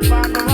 Bye.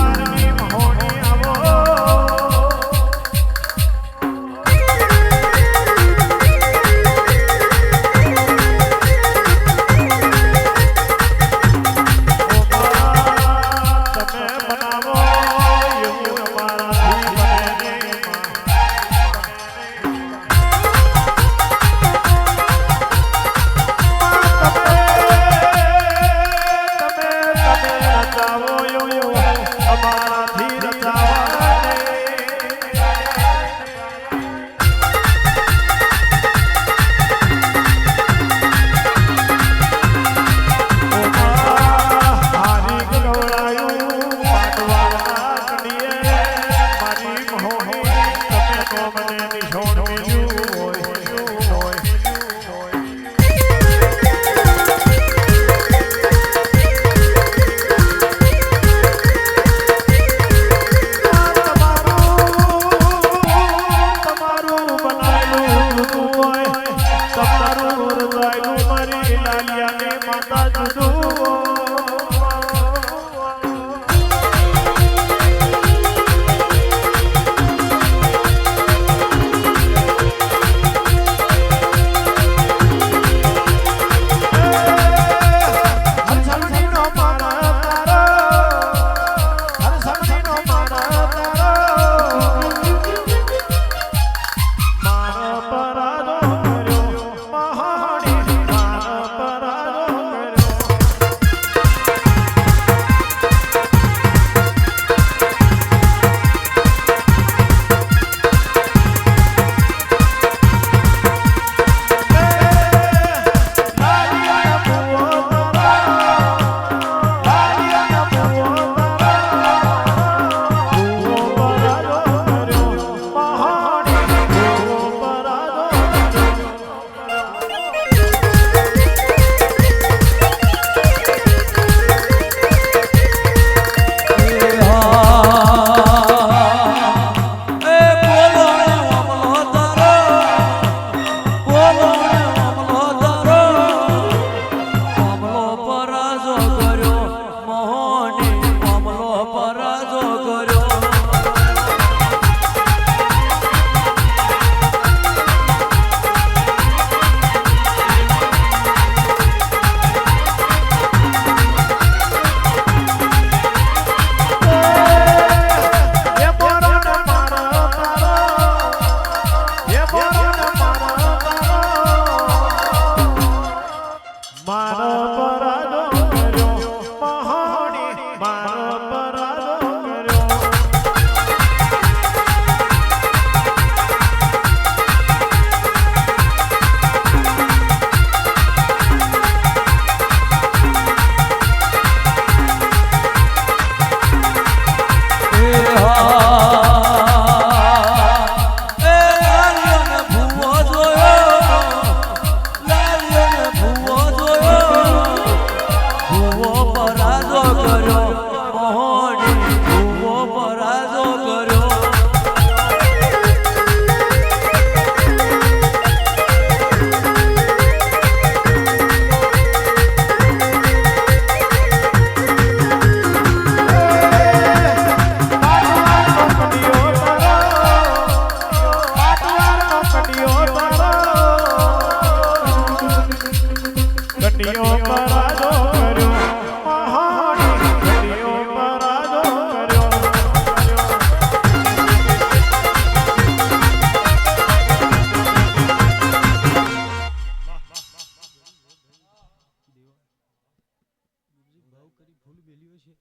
આવ્યું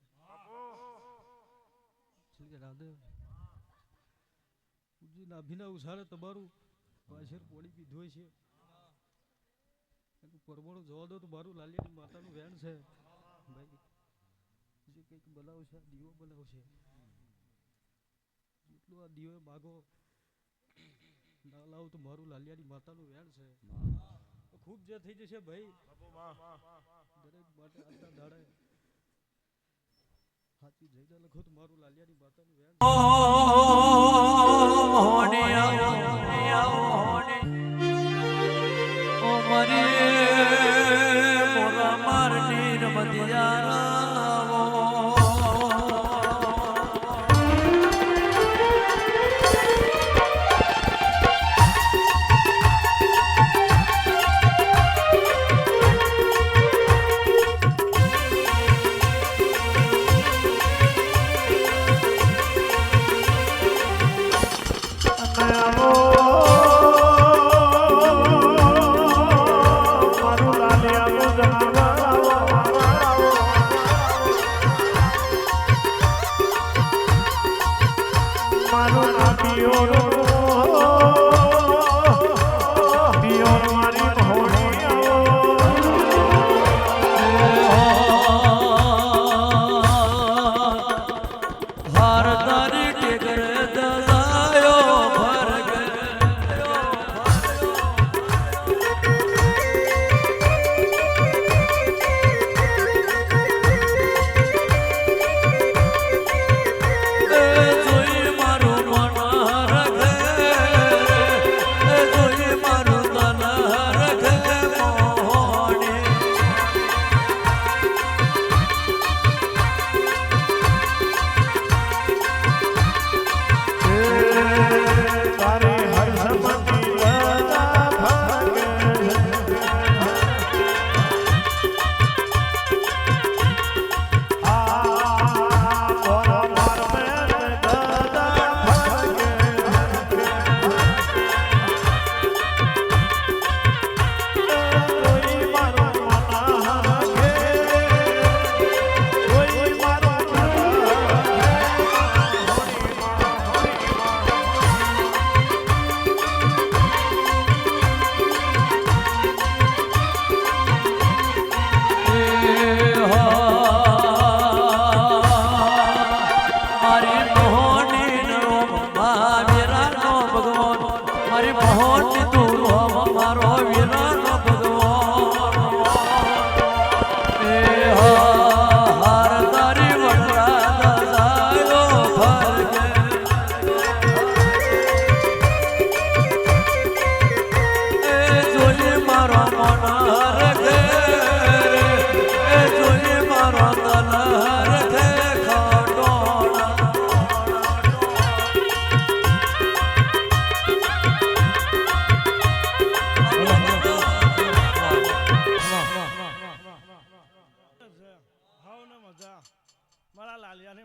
છે. તમારું. પાછળ પોળી પીધો છે. પરબોળો જવા દો તો મારું લાલિયાની માતાનું વેણ છે. ભાઈ જે કંઈક બનાવશે આ દીવો માગો ના લાવો તો મારું લાલિયાની માતાનું વેણ છે. ખૂબ જે થઈ જશે ભાઈ. દરેક માટે ખાતી જઈને લખો તો મારું લાલિયાની માતાનું વ્યાન મારું આપ્યો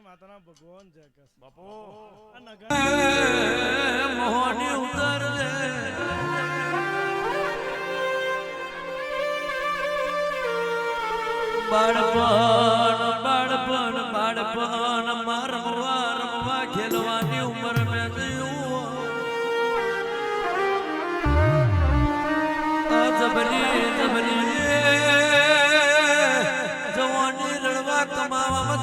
માતાના ભગવાન છે કે બાપો. મોહની ઉતર બાળપણ બાળપણ બાળપણ મારમવા રમવા ખેલવાની ઉંમર મેં જબરી જબરી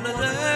gonna